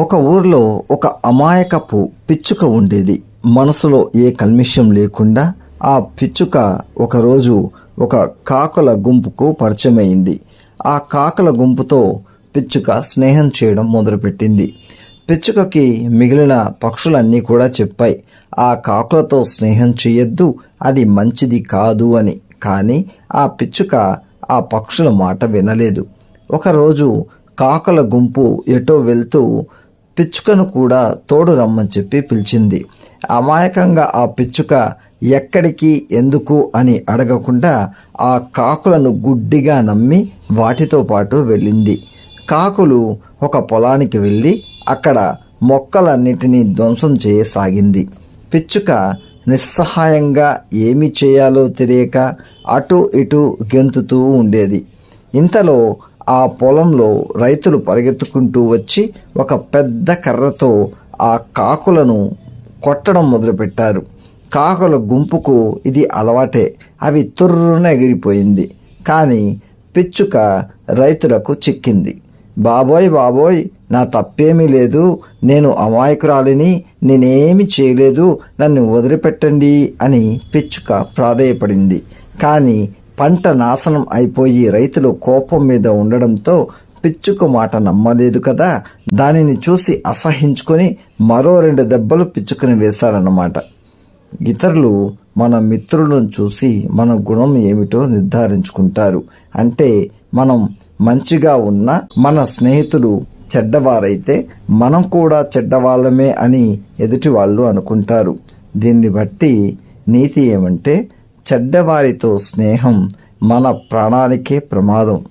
ఒక ఊర్లో ఒక అమాయకపు పిచ్చుక ఉండేది. మనసులో ఏ కల్మిషం లేకుండా ఆ పిచ్చుక ఒకరోజు ఒక కాకుల గుంపుకు పరిచయమైంది. ఆ కాకుల గుంపుతో పిచ్చుక స్నేహం చేయడం మొదలుపెట్టింది. పిచ్చుకకి మిగిలిన పక్షులన్నీ కూడా చెప్పాయి. ఆ కాకులతో స్నేహం చేయొద్దు అది మంచిది కాదు అని. కానీ ఆ పిచ్చుక ఆ పక్షుల మాట వినలేదు. ఒకరోజు కాకుల గుంపు ఎటో వెళ్తూ పిచ్చుకను కూడా తోడు రమ్మని చెప్పి పిలిచింది. అమాయకంగా ఆ పిచ్చుక ఎక్కడికి ఎందుకు అని అడగకుండా ఆ కాకులను గుడ్డిగా నమ్మి వాటితో పాటు వెళ్ళింది. కాకులు ఒక పొలానికి వెళ్ళి అక్కడ మొక్కలన్నిటినీ ధ్వంసం చేయసాగింది. పిచ్చుక నిస్సహాయంగా ఏమి చేయాలో తెలియక అటు ఇటు గెంతుతూ ఉండేది. ఇంతలో ఆ పొలంలో రైతులు పరిగెత్తుకుంటూ వచ్చి ఒక పెద్ద కర్రతో ఆ కాకులను కొట్టడం మొదలుపెట్టారు. కాకుల గుంపుకు ఇది అలవాటే. అవి తుర్రున ఎగిరిపోయింది. కానీ పిచ్చుక రైతులకు చిక్కింది. బాబోయ్ బాబోయ్ నా తప్పేమీ లేదు. నేను అమాయకురాలిని నేనేమి చేయలేదు. నన్ను వదిలిపెట్టండి అని పిచ్చుక ప్రాధేయపడింది. కానీ పంట నాశనం అయిపోయి రైతులు కోపం మీద ఉండడంతో పిచ్చుక మాట నమ్మలేదు కదా. దానిని చూసి అసహించుకొని మరో రెండు దెబ్బలు పిచ్చుకుని వేశారన్నమాట. ఇతరులు మన మిత్రులను చూసి మన గుణం ఏమిటో నిర్ధారించుకుంటారు. అంటే మనం మంచిగా ఉన్న మన స్నేహితులు చెడ్డవారైతే మనం కూడా చెడ్డవాళ్ళమే అని ఎదుటి వాళ్ళు అనుకుంటారు. దీన్ని బట్టి నీతి ఏమంటే చెడ్డవారితో స్నేహం మన ప్రాణానికే ప్రమాదం.